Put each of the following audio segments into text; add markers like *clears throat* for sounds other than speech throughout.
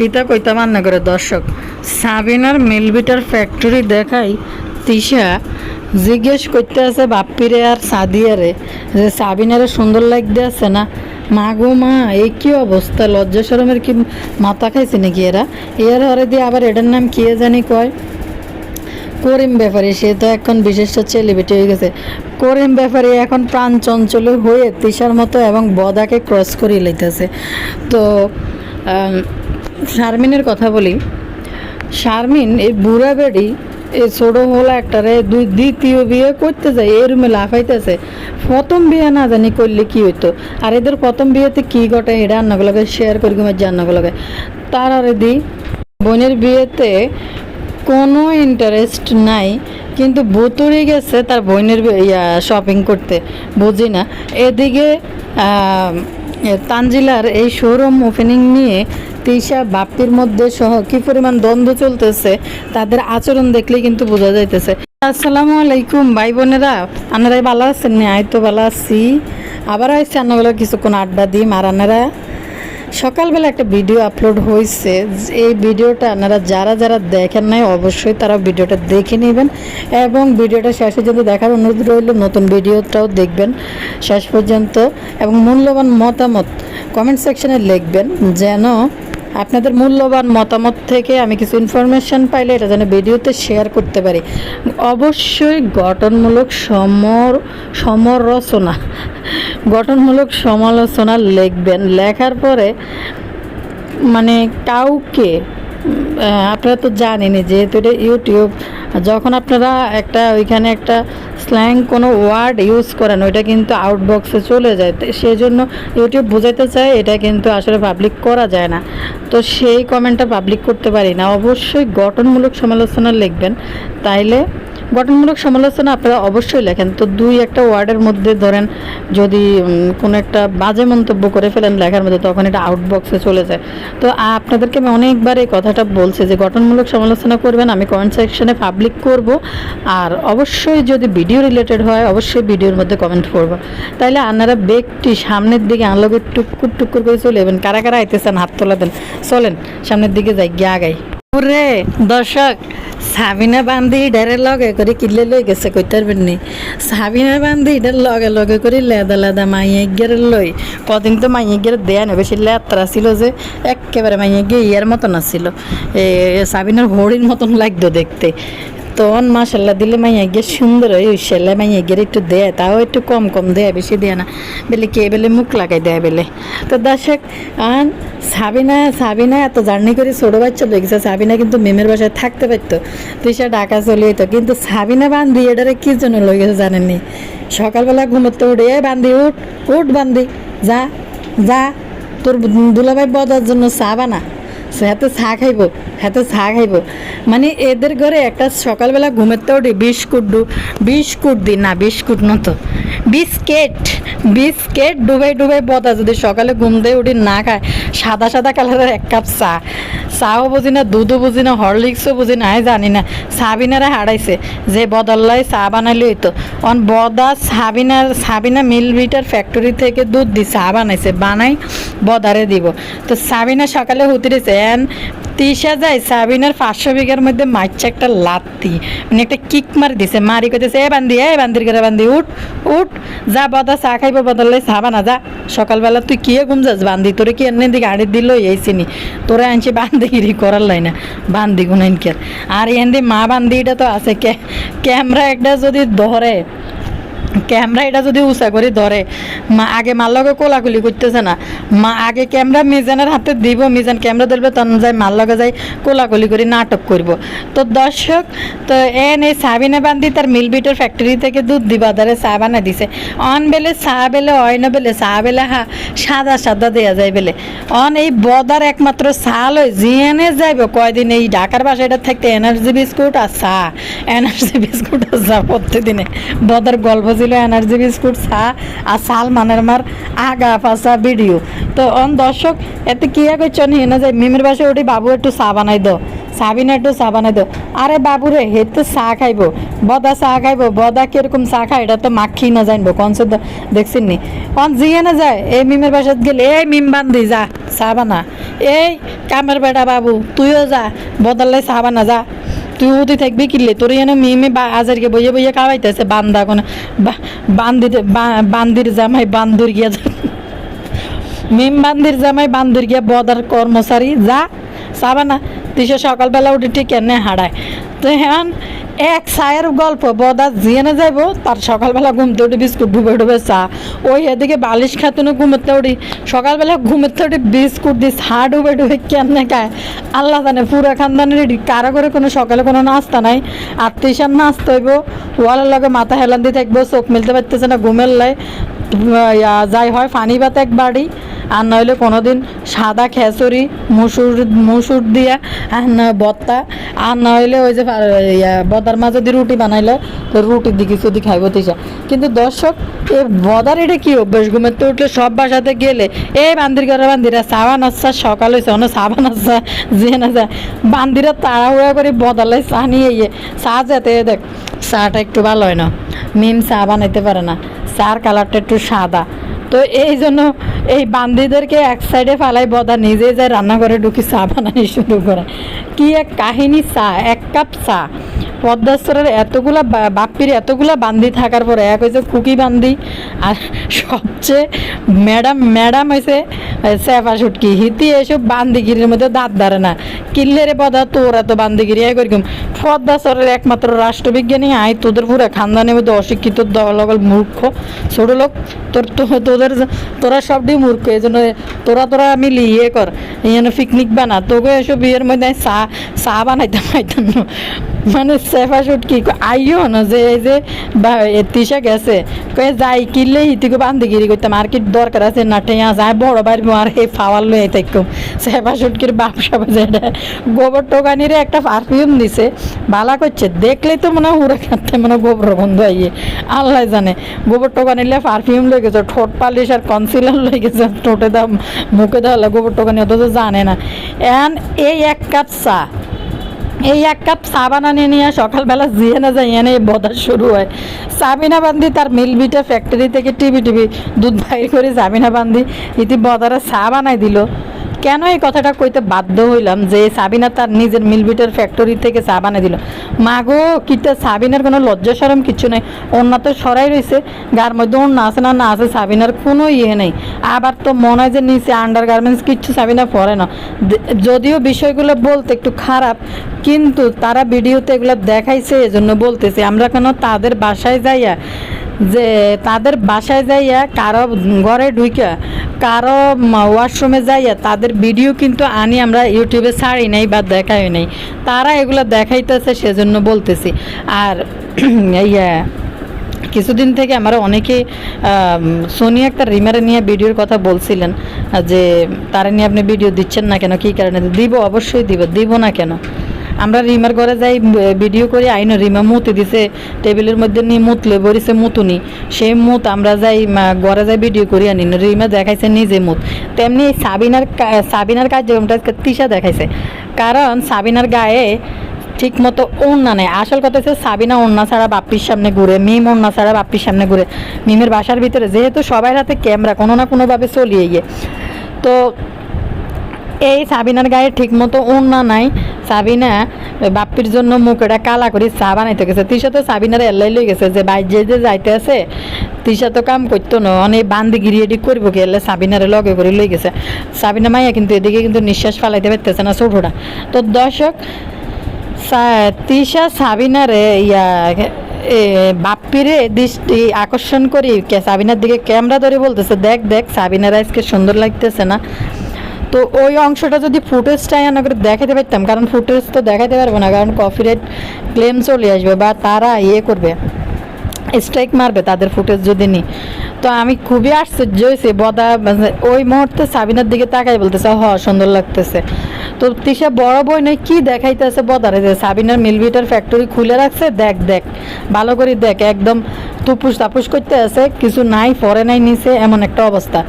কিতা কইতা মান্না করে, দর্শক। সাবিনার মিলবিটার ফ্যাক্টরি দেখাই তিশা জিজ্ঞেস করতে আছে বাপ্পিরে আর সাদিয়ারে যে সাবিনারে সুন্দর লাগতে আছে না? মা গো মা, এই কি অবস্থা? লজ্জা শরমের কি মাথা খাইছে নাকি এরা? এর হরে দিয়ে আবার এটার নাম কে জানি কয়? করিম ব্যাপারী, সে তো এখন বিশিষ্ট সেলিব্রিটি হয়ে গেছে। করিম ব্যাপারী এখন প্রাণ চঞ্চল হয়ে তিশার মতো এবং বদাকে ক্রস করিয়ে লইতেছে। তো শারমিনের কথা বলি। শারমিন এই বুড়া বেড়ি, এই ছোট হোলা একটারে দুই দ্বিতীয় বিয়ে করতে যায়, এই রুমে লাফাইতেছে। প্রথম বিয়ে না জানি করলে কি হইতো? আর এদের প্রথম বিয়েতে কি ঘটে, এটা রান্নাগুলোকে শেয়ার করি ঘুমের রান্নাগুলোকে তার আর দি বোনের বিয়েতে কোনো ইন্টারেস্ট নাই, কিন্তু ভুতুড়ে গেছে তার বোনের ইয়া শপিং করতে। বুঝি না এদিকে তানজিলার এই শোরুম ওপেনিং নিয়ে তিশা বাপ্তির মধ্যে সহ কি পরিমাণ দ্বন্দ্ব চলতেছে, তাদের আচরণ দেখলে কিন্তু বোঝা যাইতেছে। আসসালামু আলাইকুম, ভাই বোনেরা। আপনারাই ভালো আছেন? আয়তো আয় তো ভালো আছি। আবার আসছি রান্নাগুলো কিছুক্ষণ আড্ডা দিই, মারানারা। সকালবেলা একটা ভিডিও আপলোড হয়েছে। এই ভিডিওটা আপনারা যারা যারা দেখেন নাই, অবশ্যই তারা ভিডিওটা দেখে নেবেন এবং ভিডিওটা শেষ পর্যন্ত দেখার অনুরোধ রইল, নতুন ভিডিওটাও দেখবেন শেষ পর্যন্ত। এবং মূল্যবান মতামত কমেন্ট সেকশনে লিখবেন যেন আপনাদের মূল্যবান মতামত থেকে আমি কিছু ইনফরমেশান পাইলে এটা যেন ভিডিওতে শেয়ার করতে পারি। অবশ্যই গঠনমূলক সমর, সমরচনা, গঠনমূলক সমালোচনা লিখবেন। লেখার পরে মানে কাউকে আপনারা তো জানেনই, যেহেতু এটা ইউটিউব, যখন আপনারা একটা, ওইখানে একটা স্ল্যাং কোনো ওয়ার্ড ইউজ করেন, ওইটা কিন্তু আউটবক্সে চলে যায়। তো সেই জন্য ইউটিউব বোঝাইতে চায়, এটা কিন্তু আসলে পাবলিক করা যায় না। তো সেই কমেন্টটা পাবলিক করতে পারি না। অবশ্যই গঠনমূলক সমালোচনা লিখবেন, তাইলে গঠনমূলক সমালোচনা আপনারা অবশ্যই লেখেন। তো দুই একটা ওয়ার্ডের মধ্যে ধরেন যদি কোনো একটা বাজে মন্তব্য করে ফেলেন লেখার মধ্যে, তখন এটা আউটবক্সে চলে যায়। তো আপনাদেরকে আমি অনেকবার এই কথাটা বলছি যে গঠনমূলক সমালোচনা করবেন, আমি কমেন্ট সেকশনে পাবলিক করব। আর অবশ্যই যদি ভিডিও রিলেটেড হয়, অবশ্যই ভিডিওর মধ্যে কমেন্ট করব। তাইলে আপনারা বেগটি সামনের দিকে আনলোকে টুকুর টুকুর করে চলে যাবেন। কারা কারা আইতেছেন হাত তোলা দেন চলেন, সামনের দিকে যাই, গিয়ে আগাই। ওরে দর্শক, সাবিনা বান্ধি ডারে লগে করে কিলে লই গেছে, কইতার বেননি। সাবিনা বান্ধি ইডার লগে লগে করে লেদা লেদা মাইয়ে গের লই। কদিন তো মাইয়ে গের দেয়া নেবে বেশি লেত্রা ছিল যে একেবারে মাইয়ে গিয়ে ইয়ার মতন আসছিল এ, সাবিনার হরিণ মতন লাগতো দেখতে। তখন মাসাল্লাহ দিলে মাইয়া গিয়ে সুন্দর হয় সেলাই মাইয়া গিয়ে একটু দেয়, তাও একটু কম কম দেয়, বেশি দেয় না। বেলে কে বেলে মুখ লাগাই দেয় বেলে। তো দর্শক, আন, সাবিনা সাবিনা এত জার্নি করে ছোটো বাচ্চা লেগেছে সাবিনা কিন্তু মেমের বাসায় থাকতে পারতো তুই সে ডাকা চলে যেত, কিন্তু সাবিনা বান্ধি এটারে কি জন্য লই গেছে জানেননি? সকালবেলা ঘুমোতে উঠে এ বান্ধি উঠ উঠ বান্ধি যা যা, তোর দুলাভাই বদার জন্য চা বানা। হাতে চা খাইব, হাতে চা খাইব। মানে এদের ঘরে একটা সকালবেলা ঘুমেতে উঠি বিস্কুট ডু বিস্কুট দি না, বিস্কুট নতো। বিস্কেট বিস্কেট ডুবাই ডুবাই বদা, যদি সকালে ঘুম দিয়ে উঠি না খায়, সাদা সাদা কালারের এক কাপ চা। চাও বুঝি না, দুধও বুঝি না, হরলিক্সও বুঝি না জানি না। সাবিনারে হারাইছে, যে বদল্লাই চা বানাইলে হইতো অন বদা সাবিনার সাবিনা মিল বিটার ফ্যাক্টরি থেকে দুধ দি চা বানাইছে, বানাই বদারে দিব। তো সাবিনা সকালে হুতিরেছে এন তিসা যায়, সাবিনার পাঁচশো বিঘার মধ্যে মারছে একটা লাত্তি। মানে একটা কিক মারি দিছে। মারি কইতেছে, এ বান্দি, এ বান্দির করে বান্দি, উঠ উঠ, যা বদা চা খাইব বদলে চা বানা যা। সকালবেলা তুই কিয়ে ঘুম যাস, বান্দি? তোরে কি এনে দিকে গাড়ি দিল, এই চিনি? তোরা আনছি বান্দিগিরি করার লাই না বান্দি কে আর এনে মা বান্দিটা তো আছে ক্যামেরা একটা যদি ধরে ক্যামেরা এটা যদি উঁচা করে ধরে, মা আগে মার লগে কোলাকুলি করতেছে না। মা আগে ক্যামেরা মিজানের হাতে দিব, মিজান ক্যামেরা ধরবে, তখন যাই মার লগে যাই কোলাকুলি করে নাটক করব। তো দর্শক, তো এন এই সাবিনা বান্দি তার মিল বিটের ফ্যাক্টরি থেকে দুধ দিবা ধরে চা বানা দিছে। অন বেলে চা বেলে অয়ন বেলে, চা বেলে হা, সাদা সাদা দেয়া যায় বেলে। অন এই বদার একমাত্র চা লয় জিএনে যাইব কয়দিন এই ঢাকার বাসাটা থাকতে এনার্জি বিস্কুট আর চা। এনার্জি বিস্কুট আর চা প্রত্যেকদিনে। বদার গল্প ছিল এনার্জি বিস্কুট চা আর সাল মানের মার আগা পাশা ভিডিও তো অন দর্শক, এতে কি করছ? নি না যে মিমের বাসায় ওটি বাবু একটু চা বানাই দাও। সাবিনা একটু চা বানাই দো আরে বাবুরে হে তো চা খাইবো। বদা চা খাইবো, বদা কীরকম চা খায়, এটা তো মাখি না জানব কনস দেখছেন নি? অন জিয়ে না যায়, এই মিমের বাসাত গেলে, এই মিম বান্ধি যা, চা বানা। এই কামের বেটা বাবু, তুইও যা, বদলে চা বানা, যা। তুই হতে থাকবি কিনলে তোর যেন মেয়ে মেয়ে মিমে আজারকে বইয়ে বইয়ে খাওয়াইতেছে বান্দা কোনো বান্দির বান্দির জামাই বান্দুর গিয়া মিম বান্দির জামাই বান্দুর গিয়া বদার কর্মচারী, যা। চাবা না সে সকালবেলা উঠে ঠিক এনে হারায় তো হ্যাঁ এক সায়ের গল্প, বদা জিয়ে না যাইব, তার সকালবেলা ঘুমতে উঠে বিস্কুট ডুবে ডুবে চা। ওই এদিকে বালিশ খাতুনে ঘুমোতে উঠি, সকালবেলা ঘুমোতে উঠে বিস্কুট দিয়ে চা ডুবে ডুবে কেমনে খায়? আল্লাহ জানে, পুরা খানদানের রেডি, কারও করে কোনো সকালে কোনো নাস্তা নাই। আত্মীয় নাস্তা হইব, ওয়ালের লগে মাথা হেলান দিয়ে থাকব, চোখ মিলতে পারতেছে না, ঘুমের লাই যাই হয়, ফানি ভাত এক বাড়ি। আর নইলে কোনোদিন সাদা খেসুরি মুসুর মুসুর দিয়া, আর নয় বত্তা, আর নইলে ওই যে বদার মাঝে দিয়ে রুটি বানাইলে, তো রুটি দিকে যদি খাইব তিসা কিন্তু দর্শক, এ বদার এটা কি অভ্যাস? ঘুমেতে উঠলে সব বাসাতে গেলে এই বান্দির ঘরে বান্দিরা সাবা নাস্তা সকাল হয়েছে অন্য সাবা নাস্তা যে না যায়। বান্দিরা তাড়াহুড়া করে বদলে চা নিয়ে ইয়ে চা যেতে দেখ, চাটা একটু ভালো হয় না। মিম চা বানাইতে পারে না। চার কালারটা একটু সাদা। তো এই জন্য এই বান্দিদেরকে এক সাইডে ফালাই বদা নিজে যায় রান্নাঘরে ঢুকি চা বানানি শুরু করে। কি এক কাহিনী চা, এক কাপ চা। পদ্মাস্তরের এতগুলা বাপ্পির এতগুলা বান্দি থাকার পরে এক হয়েছে কুকি বান্দি, আর সবচেয়ে ম্যাডাম ম্যাডাম হয়েছে সেফা সুটকি হিতি এসব বান্দিগিরির মধ্যে দাঁত ধরে না। কিল্লেরে পদা তোর এত বান্দিগিরি এক এরকম পদ্মাস্তরের একমাত্র রাষ্ট্রবিজ্ঞানী, আই, তোদের পুরো খানদানের মধ্যে অশিক্ষিত, দলগল মূর্খ, ছোট লোক। তোর তোদের তোরা সবটি মূর্খ এই জন্য তোরা তোরা মিলি ইয়ে কর। এখানে পিকনিক বানা। তোকে এসব বিয়ের মধ্যে চা চা বানাইতে পাইতাম না। মানে সেফা শুট কি আইও না যে, এই যে তিসা গেছে। কয়ে, যাই কিনলে হিতিকে বান্দিগিরি করতাম আর কি দরকার আছে না, টেয়া যায়, বড় বাড়ি আর এই ফাওয়ার লয়ে থাকতাম সেফা শুটকির বাপসা বাজে গোবর টোকানিরে একটা পারফিউম দিছে ভালা করছে দেখলেই তো মনে হয় উড়ে খাতে মনে গোবর বন্ধ আইয়ে। আল্লাহ জানে, গোবর টোকানিলে পারফিউম লয়ে গেছে, ঠোঁট পালিশ আর কনসিলার লয়ে গেছে, ঠোঁটে দাও মুখে দেওয়া গোবর টোকানি অথচ জানে না। এন এই এক কাপ চা এই এক কাপ চা বানানি নিয়ে সকালবেলা জিয়ে না যায় এনে বদার শুরু হয়। সাবিনা বান্দি তার মিলবিটা ফ্যাক্টরি থেকে টিভি টিভি দুধ বাইর করে সাবিনা বান্দি ইতি বদারা চা বানাই দিল। কেন এই কথাটা কইতে বাধ্য হইলাম যে সাবিনা তার নিজের মিলবিটার ফ্যাক্টরি থেকে চা বানাই দিল? মাগো, কিটা সাবিনার কোনো লজ্জা সরম কিছু নেই। অন্য তো সরাই রয়েছে গার মধ্যে অন্য আছে না না আছে, সাবিনার কোনো ইয়ে নেই। আবার তো মনে হয় যে নিচে আন্ডার গার্মেন্টস কিচ্ছু সাবিনা পরে না। যদিও বিষয়গুলো বলতে একটু খারাপ, কিন্তু তারা ভিডিওতে এগুলো দেখাইছে, এজন্য বলতেছে, আমরা কেন তাদের বাসায় যাইয়া যে তাদের বাসায় যাইয়া কারও ঘরে ঢুইকা, কারও ওয়াশরুমে যাইয়া তাদের ভিডিও কিন্তু আনি আমরা ইউটিউবে ছাড়ি নাই বা দেখাই নাই। তারা এগুলো দেখাইতেছে সেজন্য বলতেছি। আর *clears throat* ইয়া, কিছুদিন থেকে আমরা অনেকে সোনি একটা রিমারে নিয়ে ভিডিওর কথা বলছিলেন, যে তারা নিয়ে আপনি ভিডিও দিচ্ছেন না কেন? কী কারণে? দিব, অবশ্যই দিব। দিব না কেন? আমরা রিমার ঘরে যাই ভিডিও করি, আইন রিমা মুতি দিছে, টেবিলের মধ্যে নিয়ে মুতলে বরিছে মুতুনি। সেই মুত আমরা যাই ঘরে যাই ভিডিও করি আনি রিমা দেখাইছে নিজে মুত। তেমনি সাবিনার সাবিনার কার্যক্রমটা তিশা দেখাইছে। কারণ সাবিনার গায়ে ঠিক মতো ওড়না নেই। আসল কথা হচ্ছে সাবিনা ওড়না ছাড়া বাপ্পির সামনে ঘুরে, মিম ওড়না ছাড়া বাপ্পির সামনে ঘুরে। মিমের বাসার ভিতরে যেহেতু সবাই হাতে ক্যামেরা, কোনো না কোনোভাবে চলিয়ে গিয়ে। তো এই সাবিনার গায়ে ঠিক মতো ওড়না নাই। সাবিনা, ওই বাপ্পির জন্য মুখটা কালা করে চা বানাইতে গেছে। তিশা তো সাবিনার এল্লাই লই গেছে যে বাইর যে যাইতে আছে, তিশা তো কাম করতো না অনেক বান্দি গিরিয়ে এডি করব কি? এলে সাবিনারে লগে করে লই গেছে। সাবিনা মাইয়া কিন্তু এদিকে কিন্তু নিঃশ্বাস ফালাইতে পারতেছে না ছোটটা তো দর্শক, সা- তিশা সাবিনারে ইয়া বাপ্পিরে দৃষ্টি আকর্ষণ করি। সাবিনার দিকে ক্যামেরা ধরে বলতেছে, দেখ দেখ, সাবিনার আজকে সুন্দর লাগতেছে না। তো ওই অংশটা যদি ফুটেজটাই করে দেখাতে পারতাম, কারণ ফুটেজ তো দেখাতে পারব না, কারণ কপিরাইট ক্লেম চলে আসবে বা তারা ইয়ে করবে স্ট্রাইক মারবে তাদের ফুটেজ যদি নি তো আমি খুবই আশ্চর্য হয়েছি, বদা মানে ওই মুহূর্তে সাবিনার দিকে তাকাই বলতেছে হ সুন্দর লাগতেছে। তো তিশা বড় বই নয়, কি দেখাইতেছে বদারে যে সাবিনার মিলবিটার ফ্যাক্টরি খুলে রাখছে, দেখ দেখ, ভালো করে দেখ, একদম তুপুস তাপুস করতে আছে, কিছু নাই, পরে নাই, নিচে, এমন একটা অবস্থা।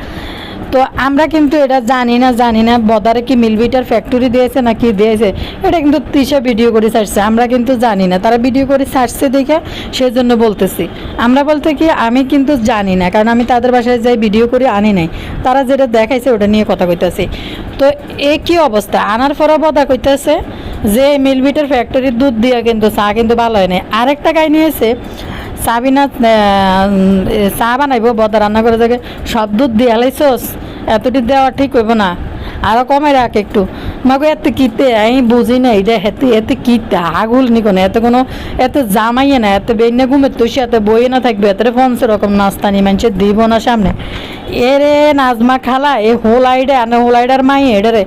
তো আমরা কিন্তু এটা জানি না জানি না বদারে কি মিলবিটার ফ্যাক্টরি দিয়েছে না কি দিয়েছে। এটা কিন্তু তিশা ভিডিও করে ছাড়ছে, আমরা কিন্তু জানি না। তারা ভিডিও করে ছাড়ছে দেখে সেই জন্য বলতেছি। আমরা বলতে কি, আমি কিন্তু জানি না, কারণ আমি তাদের বাসায় যাই ভিডিও করে আনি নাই। তারা যেটা দেখাইছে ওটা নিয়ে কথা কইতাছি। তো এ কি অবস্থা? আনার পরও বদা কইতাছে যে মিলবিটার ফ্যাক্টরির দুধ দিয়া কিন্তু চা কিন্তু ভালো হয় নাই। আরেকটা গাই নিয়েছে সাবিনা বদার চা বানাইব, বদা রান্না করে যাকে। সব দুধ দিয়ে লাইছস, এতটি দেওয়া ঠিক হইব না। আরও কমে রাখ একটু। মাগো, এত কিতে? আমি বুঝি না এটা হেতে, এতে কিতে? আগুল নি কোনো? এত কোনো, এত জামাইয়ে না, এত বেইনে ঘুমে তুই এত বইয়ে না থাকবে, এত ফোন সেরকম নাস্তানি মানুষে দিব না সামনে। এরে নাজমা খালা, এ হোল আইডা না হোল আইডার মাই এডারে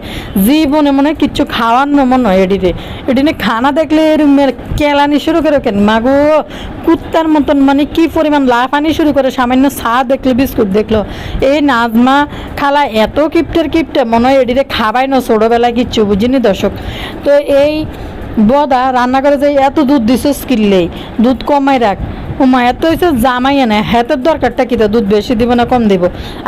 জীবনে মনে কিচ্ছু খাওয়ার মনে হয় এডিরে এডিনে খানা দেখলে এরম কেলানি শুরু করে কেন? মাগো, কুত্তার মতন মানে কি পরিমাণ লাফানি শুরু করে? সামান্য চা দেখলে, বিস্কুট দেখল। এই নাজমা খালা, এত কিপটের কিপটে মনে হয় এডিরে খাবাই না, ছোটোবেলায় কিচ্ছু বুঝিনি দর্শক? তো এই বদা রান্না করে যে এত দুধ দিছিস কিনলেই দুধ কমাই রাখ। ওমা এত হয়েছে জামাই এনে, হাতের দরকারটা কি? তো দুধ বেশি দিব না, কম দিব।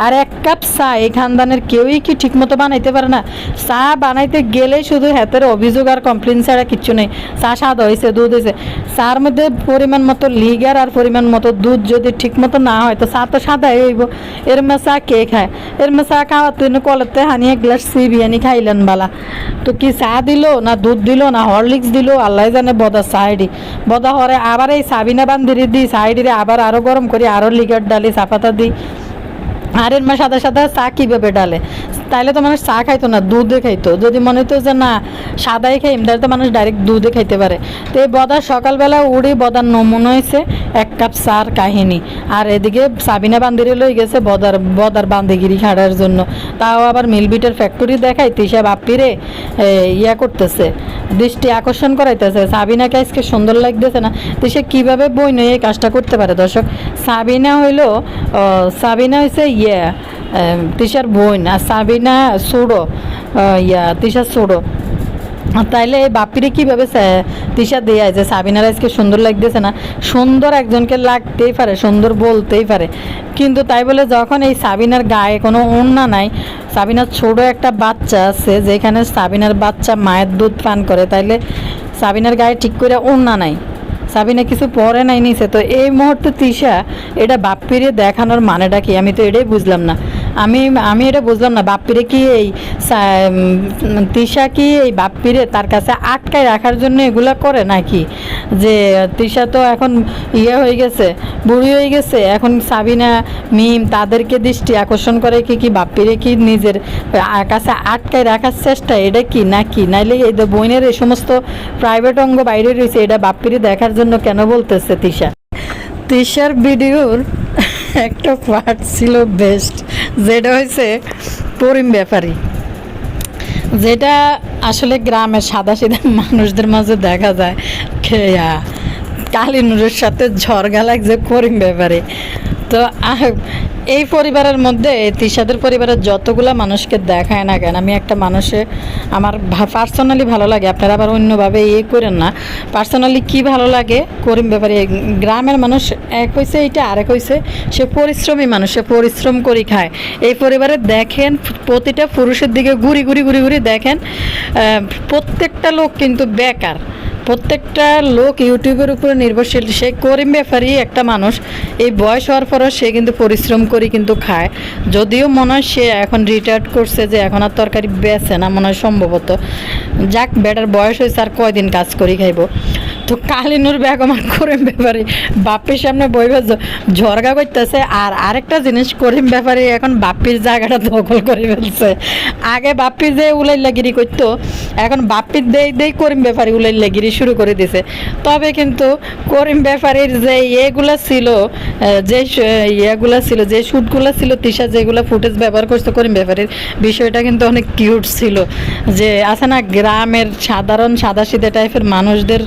আর এক কাপ চা, এই খানদানের কেউই কি ঠিকমতো বানাইতে পারে না? চা বানাইতে গেলেই শুধু হাতের অভিযোগ আর কমপ্লেন ছাড়া কিচ্ছু নেই। চা স্বাদ হয়েছে দুধ হয়েছে চার মধ্যে পরিমাণ মতো লিগার আর পরিমাণ মতো দুধ যদি ঠিক মতো না হয়, তো চা তো সাদাই হইব। এর মা চা কে খায়? এর মা চা খাওয়া তুই কলেতে হানি এক গ্লাস সি বিয়ানি খাইলেন বালা। তো কি চা দিল, না দুধ দিল, না হরলিক্স দিল? আল্লাহ জানে বদা সাইডি বদা হরে আবার এই সাবিনা বান্দিরি দিই সাইডে আবার আরও গরম করি, আরও লিগার ডালি, চাপাতা দিই আর এর সাদা সাদা চা কীভাবে ডালে? তাইলে তো মানুষ চা খাইতো না দুধে খাইতো। যদি মনে হতো যে না সাদাই খাইম তাহলে তো মানুষ ডাইরেক্ট দুধে খাইতে পারে। তো এই বদার সকালবেলা উড়ি বদার নমুনা হয়েছে এক কাপ চার কাহিনী। আর এদিকে সাবিনা বান্দিরে লই গেছে বদার বদার বান্দিগিরি খাড়ার জন্য। তাও আবার মিলবিটের ফ্যাক্টরি দেখাই তিসা বাপ্পিরে এ, ইয়া করতেছে দৃষ্টি আকর্ষণ করাইতেছে। সাবিনাকে আজকে সুন্দর লাগতেছে না। তো সে কীভাবে বই নয় এই কাজটা করতে পারে? দর্শক সাবিনা হইল সাবিনা হয়েছে ইয়ে তিশার বোন আর সাবিনা সোড়ো ইয়া তিশার সোড়ো তাইলে এই বাপিরে কীভাবে সা- তিশা দেয়া যে সাবিনার আজকে সুন্দর লাগতেছে না সুন্দর একজনকে লাগতেই পারে সুন্দর বলতেই পারে কিন্তু তাই বলে যখন এই সাবিনার গায়ে কোনো ওড়না নাই সাবিনার ছোট একটা বাচ্চা আছে, যেখানে সাবিনার বাচ্চা মায়ের দুধ পান করে, তাইলে সাবিনার গায়ে ঠিক করে ওড়না নাই। সাবিনা কিছু পরে নাই নিছে তো এই মুহূর্তে তিশা, এটা বাপ্পিরে দেখানোর মানেটা কি? আমি তো এটাই বুঝলাম না। আমি আমি এটা বুঝলাম না। বাপ্পিরে কি এই তৃষা কি এই বাপ্পিরে তার কাছে আটকায় রাখার জন্য এগুলা করে নাকি? যে তৃষা তো এখন ইয়ে হয়ে গেছে, বুড়ি হয়ে গেছে। এখন সাবিনা, মিম তাদেরকে দৃষ্টি আকর্ষণ করে কি কি বাপ্পিরে কি নিজের কাছে আটকায় রাখার চেষ্টা, এটা কি না কি নাইলে এই বইনের এই সমস্ত প্রাইভেট অঙ্গ বাইরে রয়েছে, এটা বাপ্পিরে দেখার জন্য কেন বলতেছে তৃষা তৃষার ভিডিওর *laughs* একটা পার্ট ছিল বেস্ট যেটা হয়েছে পরিম ব্যাপারী। যেটা আসলে গ্রামের সাদা সিধা মানুষদের মাঝে দেখা যায়। খেয়া, কালী নুরের সাথে ঝড়গা যে করিম ব্যাপারে। তো এই পরিবারের মধ্যে তিশাদের পরিবারের যতগুলা মানুষকে দেখায় না কেন, আমি একটা মানুষে, আমার পার্সোনালি ভালো লাগে, আপনারা আবার অন্যভাবে ইয়ে করেন না। পার্সোনালি কি ভালো লাগে, করিম ব্যাপারে, গ্রামের মানুষ এক হয়েছে এইটা আরেক হয়েছে সে পরিশ্রমী মানুষ, সে পরিশ্রম করি খায়। এই পরিবারে দেখেন, প্রতিটা পুরুষের দিকে ঘুরি ঘুরি ঘুরি ঘুরি দেখেন প্রত্যেকটা লোক কিন্তু বেকার। প্রত্যেকটা লোক ইউটিউবের উপরে নির্ভরশীল। সে করিম ব্যাপারই একটা মানুষ, এই বয়স হওয়ার পরও সে কিন্তু পরিশ্রম করে কিন্তু খায়। যদিও মনে হয় সে এখন রিটায়ার্ড করছে যে এখন আর তরকারি বেছে না, মনে হয় সম্ভবত। যাক, বেটার বয়স হয়েছে আর কয়দিন কাজ করি খাইব। তো কালিনুর বেগম আর করিম ব্যাপারে। বাপের সামনে বইবে ঝরগা করতেছে আর আরেকটা জিনিস করিম ব্যাপারে এখন বাপ্পির জায়গাটা দখল করে ফেলছে। আগে বাপ্পি যে উলাইল্লাগিরি করতো, এখন বাপ্পির দেই দেই করিম ব্যাপারে উলাইল্লাগিরি শুরু করে দিছে। তবে কিন্তু করিম ব্যাপারীর যে ইয়েগুলো ছিল যে ইয়েগুলো ছিল, যে শ্যুটগুলো ছিল, তিশা যেগুলো ফুটেজ ব্যবহার করছে করিম ব্যাপারীর, বিষয়টা কিন্তু অনেক কিউট ছিল। যে আছে না, গ্রামের সাধারণ সাদা সিধে টাইপের মানুষদের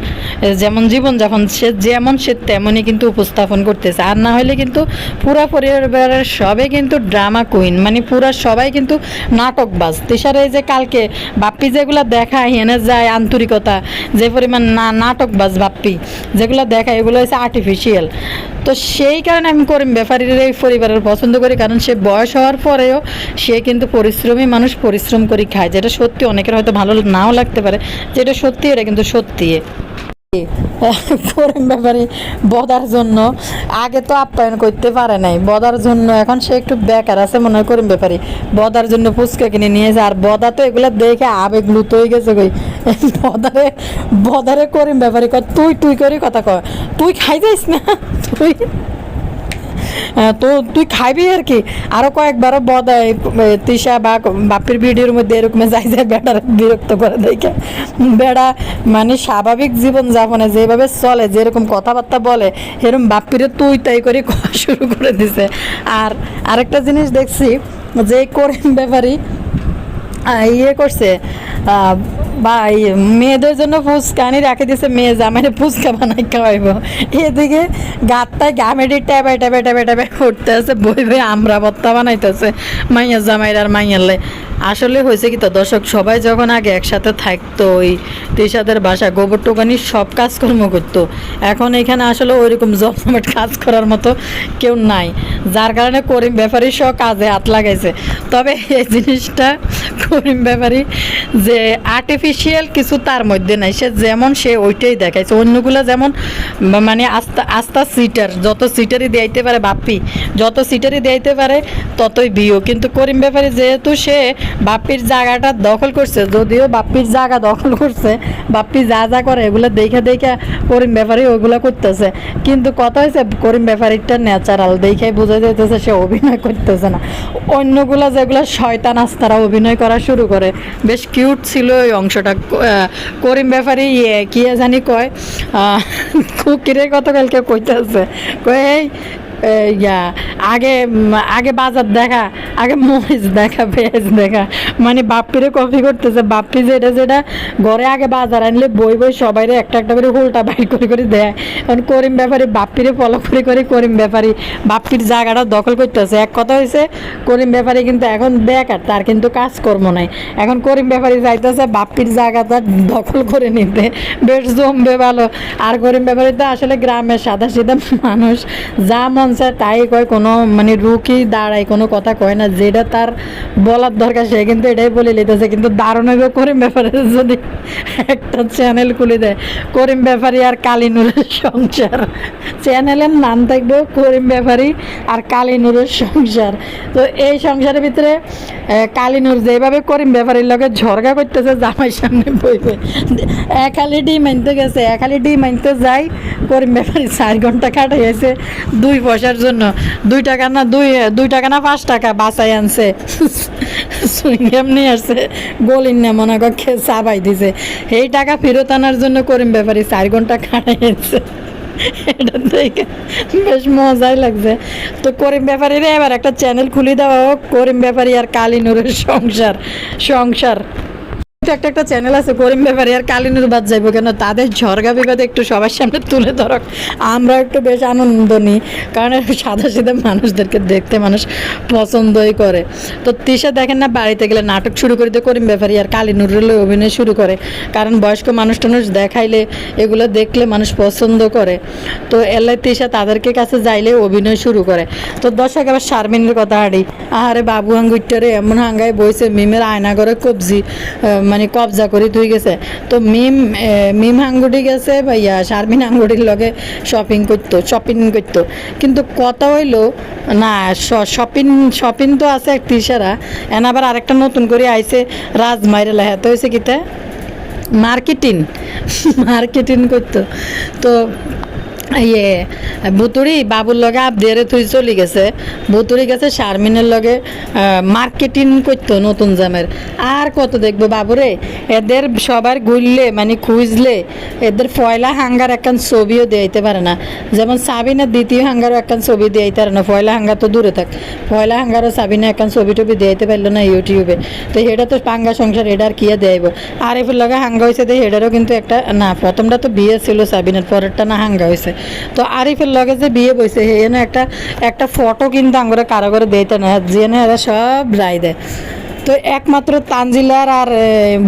যেমন জীবন জীবনযাপন, সে যেমন সে তেমনই কিন্তু উপস্থাপন করতেছে। আর না হলে কিন্তু পুরা পরিবারের সবে কিন্তু ড্রামা কুইন মানে পুরা সবাই কিন্তু নাটকবাজ। তিশার এই যে কালকে বাপ্পি যেগুলো দেখায় এনে যায় আন্তরিকতা, যে পরিমাণ না, নাটকবাজ বাপ্পি, যেগুলো দেখায়, এগুলো হচ্ছে আর্টিফিশিয়াল তো সেই কারণে আমি করিম ব্যাপারীর এই পরিবারের পছন্দ করি, কারণ সে বয়স হওয়ার পরেও সে কিন্তু পরিশ্রমী মানুষ, পরিশ্রম করে খায়, যেটা সত্যি অনেকের হয়তো ভালো নাও লাগতে পারে, যেটা সত্যি, এটা কিন্তু সত্যি। করিম ব্যাপারী বদার জন্য। আগে তো আপ্যায়ন করতে পারে নাই। বদার জন্য এখন সে একটু বেকার আছে মনে হয় করিম ব্যাপারী। বদার জন্য ফুচকা কিনে নিয়েছে আর বদা তো এগুলো দেখে আবেগ লুত হয়ে গেছে কই। বদারে বদারে করিম ব্যাপারী তুই তুই করি কথা কয়। তুই খাই যাইস না? তুই তো তুই খাইবি আর কি? আরও কয়েকবারও বদায় তিশা বা বাপির ভিডিওর মধ্যে এরকম যাই যায় বেড়ার বিরক্ত করে দেখে। বেড়া মানে স্বাভাবিক জীবন যাপনে যেভাবে চলে, যেরকম কথাবার্তা বলে এরকম বাপিরে তুই তাই করে শুরু করে দিছে। আর আরেকটা জিনিস দেখছি, যে করেন ব্যাপারী ইয়ে করছে ইয়ে, মেয়েদের জন্য ফুচকা আনি রাখে দিয়েছে মেয়ে জামাইরে ফুচকা বানাই খাওয়াইব। এদিকে গাত্তায় গামেডি ট্যাবে ট্যাবে ট্যাবে ট্যাবে করতে আছে বই বই আমরা বত্তা বানাইতেছে মাইয়া জামাইর আর মাইয়ালে আসলে হয়েছে কি তো দর্শক সবাই যখন আগে একসাথে থাকতো ওই তিসাদের বাসা গোবর টোকানি সব কাজকর্ম করতো। এখন এখানে আসলে ওইরকম জমজমাট কাজ করার মতো কেউ নাই। যার কারণে করিম ব্যাপারী সব কাজে হাত লাগাইছে। তবে এই জিনিসটা করিম ব্যাপারী যে আর্টিফিশিয়াল কিছু তার মধ্যে নাই। সে যেমন সে ওইটাই দেখাইছে। অন্যগুলো যেমন মানে আস্তা আস্তা সিটার, যত সিটারই দেয়াইতে পারে বাপ্পি, যত সিটারই দেয়াইতে পারে ততই বিও কিন্তু করিম ব্যাপারী যেহেতু সে বাপ্পির জায়গাটা দখল করছে, যদিও বাপ্পির জায়গা দখল করছে, বাপ্পি যা যা করে এগুলো দেখে দেখে করিম ব্যাপারী ওইগুলো করতেছে। কিন্তু কথা হয়েছে করিম ব্যাপারীটা ন্যাচারাল দেখে বোঝা যাইতেছে সে অভিনয় করতেছে না। অন্যগুলো যেগুলো শয়তান আস্তারা অভিনয় করা শুরু করে, বেশ কিউট ছিল ওই অংশটা। করিম ব্যাপারে ইয়ে কি জানি কয় কুকিরে গতকালকে কইতেছে কয় এই ইয়া, আগে আগে বাজার দেখা, আগে মরিচ দেখা, পেঁয়াজ দেখা। মানে বাপ্পিরে কপি করতেছে, বাপ্পি যেটা যেটা ঘরে আগে বাজার আনলে বই বই সবাইরে একটা একটা করে উল্টা বাইর করে করে দেয়। এখন করিম ব্যাপারী বাপ্পিরে ফলো করে করে করিম ব্যাপারী বাপ্পির জায়গাটা দখল করতেছে। এক কথা হয়েছে করিম ব্যাপারী কিন্তু এখন বেকার, তার কিন্তু কাজকর্ম নাই। এখন করিম ব্যাপারী যাইতেছে, বাপ্পির জায়গাটা দখল করে নিতে। বেশ জমবে ভালো। আর করিম ব্যাপারী তো আসলে গ্রামের সাদা সিধা মানুষ। যা মন চায় তাই কয় কোনো মানে রুকি দাঁড়ায়, কোনো কথা কয় না, যেটা তার বলার দরকার সে কিন্তু এটাই বলে লিতেছে কিন্তু দারুণ হইবে করিম ব্যাপারে যদি একটা চ্যানেল খুলে দেয়। করিম ব্যাপারী আর কালিনুরের সংসার। চ্যানেলের নাম থাকবে করিম ব্যাপারী আর কালিনুরের সংসার। তো এই সংসারের ভিতরে কালিনুর যেভাবে করিম ব্যাপারীর লগে ঝরগা করতেছে জামাই সামনে বইবে। এক হালি ডি মানতে গেছে একালি ডি মানতে যাই, করিম ব্যাপারী চার ঘণ্টা কাটাইছে দুই পয়সার জন্য দুই টাকা না দুই দুই টাকা না পাঁচ টাকা বাঁচাই আনছে। সুইংগাম নিয়ে আসছে। না মনে খেয়ে চাবাই দিছে। এই টাকা ফেরত আনার জন্য করিম ব্যাপারী চার ঘণ্টা কাটাইছে এটা দেখে বেশ মজাই লাগছে। তো করিম ব্যাপারীরা এবার একটা চ্যানেল খুলে দেওয়া হোক। করিম ব্যাপারী আর কালিনুরের সংসার সংসার। তো একটা একটা চ্যানেল আছে করিম ব্যাপারী আর কালিনুর বাদ যাইবো কেন? তাদের ঝরগা বিপদ একটু সবার সামনে তুলে ধরক। আমরা একটু বেশ আনন্দ নিই কারণ সাদা সিধা মানুষদেরকে দেখতে মানুষ পছন্দই করে। তো তিশা দেখেন না বাড়িতে গেলে নাটক শুরু করে দিয়ে করিম ব্যাপারী আর কালিনুরের অভিনয় শুরু করে। কারণ বয়স্ক মানুষ টানুষ দেখাইলে এগুলো দেখলে মানুষ পছন্দ করে। তো এলাই তিশা তাদেরকে কাছে যাইলে অভিনয় শুরু করে। তো দর্শক আবার শারমিনের কথা হাঁড়ি আরে বাবু হাঙ্গুইটারে এমন হাঙ্গায় বইছে মিমের আয়না করে কবজি আহ, মানে কবজা করে তুই গেছে। তো মিম মিম হাঙ্গুটি গেছে ভাইয়া, শারমিন হাঙ্গুটির লগে শপিং করতো শপিং করতো। কিন্তু কথা হইল, না শপিং শপিং তো আছে এক তিসারা এন আবার আরেকটা নতুন করে আইছে, রাজমাইরে তো হয়েছে কিতা? মার্কেটিং। *laughs* মার্কেটিং করতো। তো ইয়ে বুতুরি বাবুর লগে আবদিয়ারে তুই চলে গেছে। বুতুরি গেছে শারমিনের লগে মার্কেটিং করতো নতুন জামের। আর কত দেখব বাবুরে, এদের সবার গুললে মানে খুঁজলে, এদের পয়লা হাঙ্গার একখান ছবিও দিতে পারে না। যেমন সাবিনার দ্বিতীয় হাঙ্গারও একখান ছবি দিতে পারে না পয়লা হাঙ্গার তো দূরে থাক। পয়লা হাঙ্গারও সাবিনা একখান ছবি টবি দিতে পারল না ইউটিউবে। তো এটা তো পাঙ্গা সংসার এটা আর কিয়া দেব আরিফের লগে হাঙ্গা হয়েছে তো হেডারও কিন্তু একটা, না, প্রথমটা তো বিয়ে ছিল সাবিনের, পরেরটা না হাঙ্গা হয়েছে তো আরিফের লগে যে বিয়ে বইছে, হে একটা একটা ফটো কিন্তু আঙ্গুরে কারও দিতে না জেনে এরা সব রায় দেয়। তো একমাত্র তানজিলার আর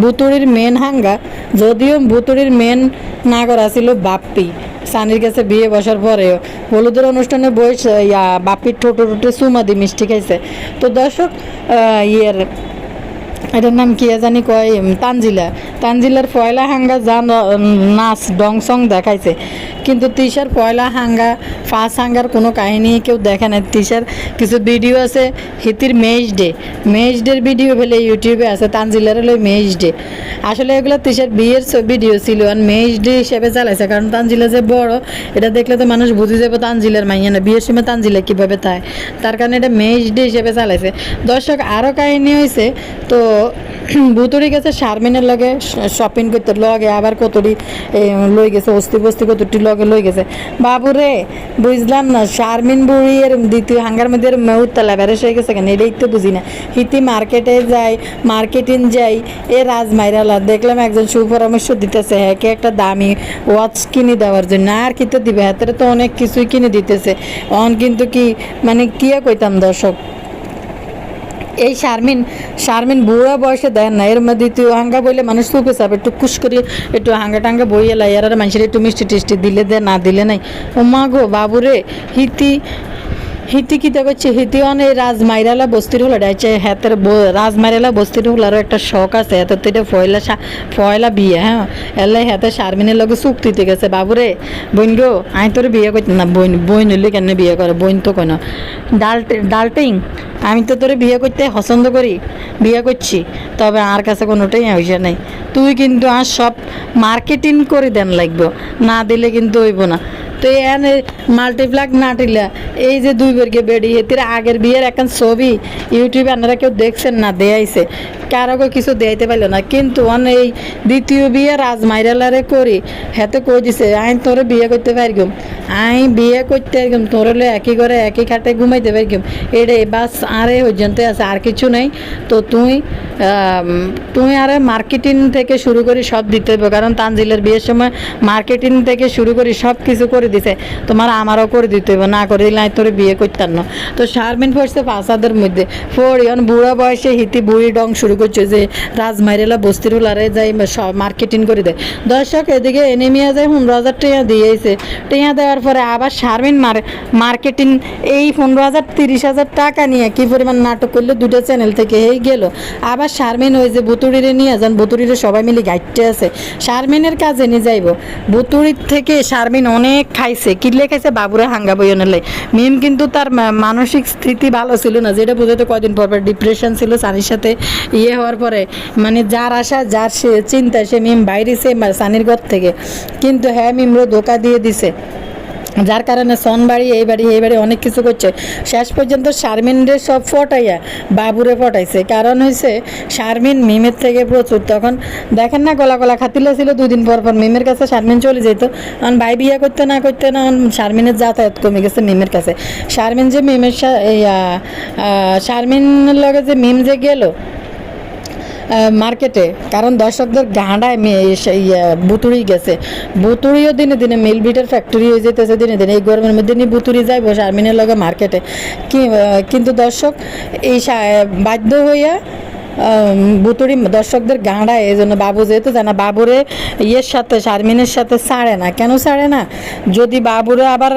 বুতুড়ির মেন হাঙ্গা, যদিও বুতুড়ির মেন নাগর ছিল বাপ্পি। সানির কাছে বিয়ে বসার পরেও। হলুদের অনুষ্ঠানে বয়স ইয়া, বাপ্পির ঠোঁটো ঠোঁটে সুমাদি মিষ্টি খাইছে। তো দর্শক ইয়ের, এটার নাম কি জানি কয় তানজিলা। তানজিলার পয়লা হাঙ্গা যা নাচ, ডং সং দেখাইছে। কিন্তু তিশার পয়লা হাঙ্গা ফার্স্ট হাঙ্গার কোনো কাহিনী কেউ দেখে না। তিশার কিছু ভিডিও আছে, হিতির মেজ ডে। মেজ ডের ভিডিও ফেলে ইউটিউবে আছে তানজিলার হলো মেজ ডে। আসলে এগুলো তিশার বিয়ের ভিডিও ছিল, আর মেজ ডে হিসেবে চালাইছে, কারণ তানজিলা যে বড়, এটা দেখলে তো মানুষ বুঝে যাবে তানজিলার মাইয়া না। বিয়ের সময় তানজিলা কীভাবে তাই তার কারণে এটা মেজ ডে হিসেবে চালাইছে। দর্শক আরও কাহিনী হয়েছে তো *clears throat* বুতুরি গেছে শারমিনের লগে শপিং করতে লগে, আবার কতটি লই গেছে অস্তি বস্তি কতটি লগে লই গেছে। বাবুরে, বুঝলাম না, শারমিন বুড়ি এর দ্বিতীয় হাঙ্গার মধ্যে উত্তলা বেড়ে হয়ে গেছে কেন? এটাই তো বুঝি না। হিতি মার্কেটে যাই, মার্কেটিং যাই, এ রাজমাইরালা, দেখলাম একজন সুপরামর্শ দিতেছে হ্যাঁ কে একটা দামি ওয়াচ কিনে দেওয়ার জন্য। আর কি তো দিবে? হাতের তো অনেক কিছুই কিনে দিতেছে। অন কিন্তু কি মানে কি কইতাম দর্শক? এই শারমিন শারমিন বুড়া বয়সে দেয় না। এর মধ্যে তুই হাঙ্গা বইলে মানুষ সুপে চাপ, একটু খুশ করি, একটু হাঙ্গা টাঙ্গা বইয়ে লাই, আর মানুষের একটু মিষ্টি টিষ্টি দিলে দে, না দিলে নাই। ও মা গো, বাবুরে, হিতি হিতি কিতা করছে হিতি অনে রাজমাইরালা বস্তির হলো ডাইছে হাতের রাজমাইরালা বস্তির হলারও একটা শখ আছে এত তো এটা পয়লা শা- পয়লা বিয়ে হ্যাঁ? এলাই হাতে শারমিনের লগে চুক্তিতে গেছে, বাবুরে বোন গো আই তোর বিয়ে করতে না বোন বোন হইলে কেন বিয়ে করে বোন তো কেন ডালটে ডালটিং আমি তো তোরে বিয়ে করতে পছন্দ করি, বিয়ে করছি তবে আর কাছে কোনোটাই হইছে নাই। তুই কিন্তু আর সব মার্কেটিং করে দেন লাগবো, না দিলে কিন্তু হইব না। তো এনে মাল্টিপ্লাক নাটিলা এই যে দুই বর্গে বেড়ি, এতির আগের বিয়ের এখন ছবি ইউটিউবে আপনারা কেউ দেখছেন না, দেয়াইছে। কারও কিছু দেয়াইতে পারল না। কিন্তু অন এই দ্বিতীয় বিয়ে রাজমাইরালারে করি, হেতে কই দিছে, আইন তোরে বিয়ে করতে পারগুম। আই বিয়ে করতে পারগুম, তোর হলে একই করে একই খাটে ঘুমাইতে পারগুম। এরে বাস আরে পর্যন্ত আছে, আর কিছু নাই। তো তুই তুই আরে মার্কেটিং থেকে শুরু করি সব দিতে হবে কারণ তানজিলের বিয়ের সময় মার্কেটিং থেকে শুরু করি সব কিছু করে দিছে, তোমার আমারও করে দিতে হবে না করে দিলে তোর বিয়ে করতাম না। তো শারমিন পড়ছে পাঁচাদের মধ্যে। এখন বুড়া বয়সে হিতি বুড়ি ডং শুরু করছে যে রাজমাইরেলা বস্তির উলারে যাই মার্কেটিং করে দেয়। দর্শক, এদিকে এনেমিয়া যায় পনেরো হাজার টিয়া দিয়েছে। টিয়া দেওয়ার পরে আবার শারমিন মার মার্কেটিং এই পনেরো হাজার, তিরিশ হাজার টাকা নিয়ে কি পরিমাণ নাটক করলে দুটো চ্যানেল থেকে এই গেল। আবার শারমিন ওই যে বুতুড়িরে নিয়ে যান বুতুড়িরে সবাই মিলে গাইডতে আছে। শারমিনের কাজে নিয়ে যাইব। বুতুড়ির থেকে শারমিন অনেক খাইছে কিনলে খাইছে বাবুরে হাঙ্গা বই নিলে মিম কিন্তু তার মানসিক স্থিতি ভালো ছিল না যেটা বোঝাতে কয়দিন পর পর ডিপ্রেশন ছিল সানির সাথে ইয়ে হওয়ার পরে মানে যার আশা যার সে চিন্তা, সে মিম বাইরেছে সানির ঘর থেকে। কিন্তু হ্যাঁ মিমরে ধোকা দিয়ে দিছে। যার কারণে সন বাড়ি এই বাড়ি এই বাড়ি অনেক কিছু করছে। শেষ পর্যন্ত শারমিনরে সব ফটাইয়া বাবুরে ফটাইছে। কারণ হয়েছে শারমিন মিমের থেকে প্রচুর। তখন দেখেন না, গলা গলা খাতিলে ছিল দুই দিন পর পর মিমের কাছে শারমিন চলে যেত। কারণ ভাই বিয়ে করতে না করতে না শারমিনের যাতায়াত কমে গেছে মিমের কাছে। শারমিন যে মিমের শারমিনের লগে যে মিম যে গেল মার্কেটে কারণ দর্শকদের গাঁডায় বুতুড়ি গেছে। বুতুড়িও দিনে দিনে মিল বিটের ফ্যাক্টরি হয়ে যেতেছে দিনে দিনে। এই গরমের মধ্যে নিয়ে বুতুড়ি বসে আর্মিনের লগে মার্কেটে কি কিন্তু দর্শক, এই বাধ্য হইয়া বুতুড়ি দর্শকদের গাঁড়ায়, এই জন্য বাবু যেহেতু জানা বাবুরে ইয়ের সাথে, শারমিনের সাথে ছাড়ে না। কেন ছাড়ে না? যদি বাবুরে আবার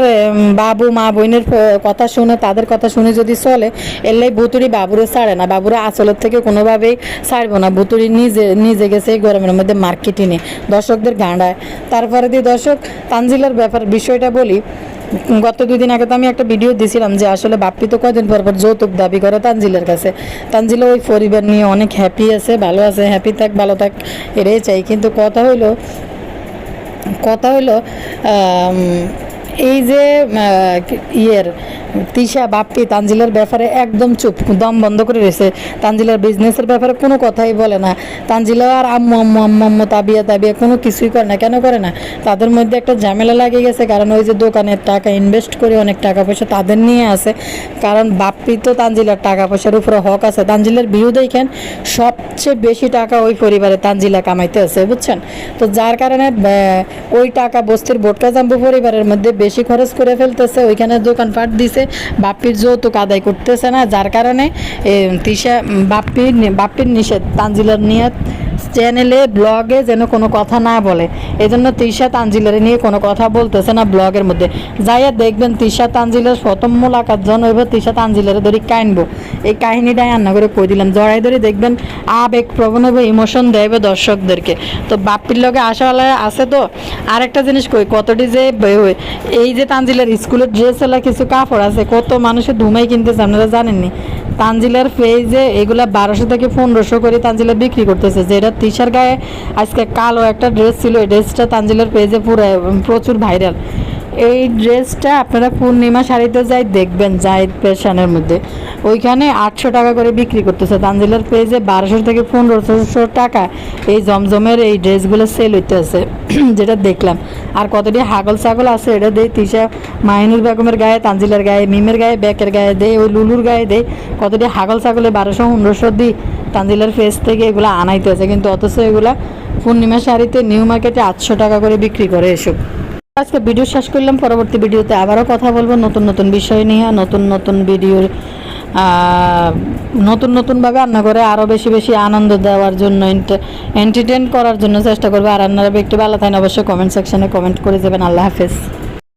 বাবু, মা, বোনের কথা শুনে, তাদের কথা শুনে যদি চলে, এলেই বুতুড়ি বাবুরে ছাড়ে না। বাবুরে আচলের থেকে কোনোভাবেই ছাড়বো না। বুতুড়ি নিজে নিজে গেছে এই গরমের মধ্যে মার্কেটিনে দর্শকদের গাঁড়ায়। তারপরে দিয়ে দর্শক, তানজিলার ব্যাপার, বিষয়টা বলি। গত দুদিন আগে তো আমি একটা ভিডিও দিছিলাম যে আসলে বাপ্পি তো কয়দিন পর পর যৌতুক দাবি করে তানজিলের কাছে। তানজিলা ওই পরিবার নিয়ে অনেক হ্যাপি আছে, ভালো আছে হ্যাপি থাক, ভালো থাক, এটাই চাই। কিন্তু কথা হইল কথা হইল এই যে ইয়ের, তিশা, বাপ্পি, তানজিলার ব্যাপারে একদম চুপ, দম বন্ধ করে রয়েছে তানজিলার বিজনেসের ব্যাপারে কোনো কথাই বলে না। তানজিলা আর আম্মু আম্মু আম্মু আম্মু, তাবিয়া তাবিয়া কোনো কিছুই করে না। কেন করে না? তাদের মধ্যে একটা ঝামেলা লাগে গেছে, কারণ ওই যে দোকানের টাকা ইনভেস্ট করে অনেক টাকা পয়সা তাদের নিয়ে আছে কারণ বাপ্পি তো তানজিলার টাকা পয়সার উপরে হক আছে। তানজিলার ভিউ দেখেন, সবচেয়ে বেশি টাকা ওই পরিবারে তানজিলা কামাইতে আছে, বুঝছেন? তো যার কারণে ওই টাকা বস্তির বোটকা জাম্বু পরিবারের মধ্যে বেশি খরচ করে ফেলতেছে, ওইখানে দোকানপাট দিছে, বাপ্পির যৌতুক আদায় করতেছে না, যার কারণে তিশা, বাপ্পির বাপ্পির নিষেধ, তানজিলার নিয়ে চ্যানেলে, ব্লগে যেন কোনো কথা না বলে। এই জন্য তিশা তানজিলারে নিয়ে কোনো কথা বলতেছে না ব্লগের মধ্যে। যাইয়া দেখবেন তিশা তানজিলার প্রথম মোলাকাত জন হইব তিশা তানজিলারে ধরি কাইনবো। এই কাহিনীটাই রান্না করে কই দিলাম। জড়াই ধরে দেখবেন আবেগ প্রবণ হবে ইমোশন দেবে দর্শকদেরকে। তো বাপ্পির লগে আশাওয়ালা আছে তো? আরেকটা জিনিস কই, কতটি যে এই যে তানজিলার স্কুলের ড্রেস এলা কিছু কাপড় আছে, কত মানুষের ধুমাই কিনতেছে আপনারা জানেননি? তানজিলার পেজে এগুলা বারোশো থেকে পনেরোশো করে তানজিলা বিক্রি করতেছে, যেটা তিশার গায়ে আজকে কালো একটা ড্রেস ছিল। এই ড্রেসটা তানজিলার পেজে পুরো, প্রচুর ভাইরাল এই ড্রেসটা আপনারা পূর্ণিমা শাড়িতে যাই দেখবেন, জাহিদ পেশানের মধ্যে। ওইখানে আটশো টাকা করে বিক্রি করতেছে। তানজিলার পেজে বারোশো থেকে পনেরোশো টাকা এই জমজমের এই ড্রেসগুলো সেল হইতেছে। *clears throat* যেটা দেখলাম। আর কতটি হাগল ছাগল আছে, এটা দেয় তিশা মাহিনুর বেগমের গায়ে, তানজিলার গায়ে, মিমের গায়ে ব্যাকের গায়ে দেয় ওই লুলুর গায়ে দেয় কতটি হাগল ছাগলে বারোশো, পনেরোশো দিই। তানজিলার ফেস থেকে এগুলো আনাইতে আছে, কিন্তু অথচ এগুলা পূর্ণিমা শাড়িতে নিউ মার্কেটে আটশো টাকা করে বিক্রি করে এসব। আজকে ভিডিও শেষ করলাম, পরবর্তী ভিডিওতে আবারও কথা বলব। নতুন নতুন বিষয় নিয়ে, নতুন নতুন ভিডিওর নতুন নতুনভাবে রান্না করে আরও বেশি বেশি আনন্দ দেওয়ার জন্য এন্টারটেন করার জন্য চেষ্টা করব। আর রান্নার একটু ভালো থাকেন, অবশ্যই কমেন্ট সেকশনে কমেন্ট করে যাবেন। আল্লাহ হাফেজ।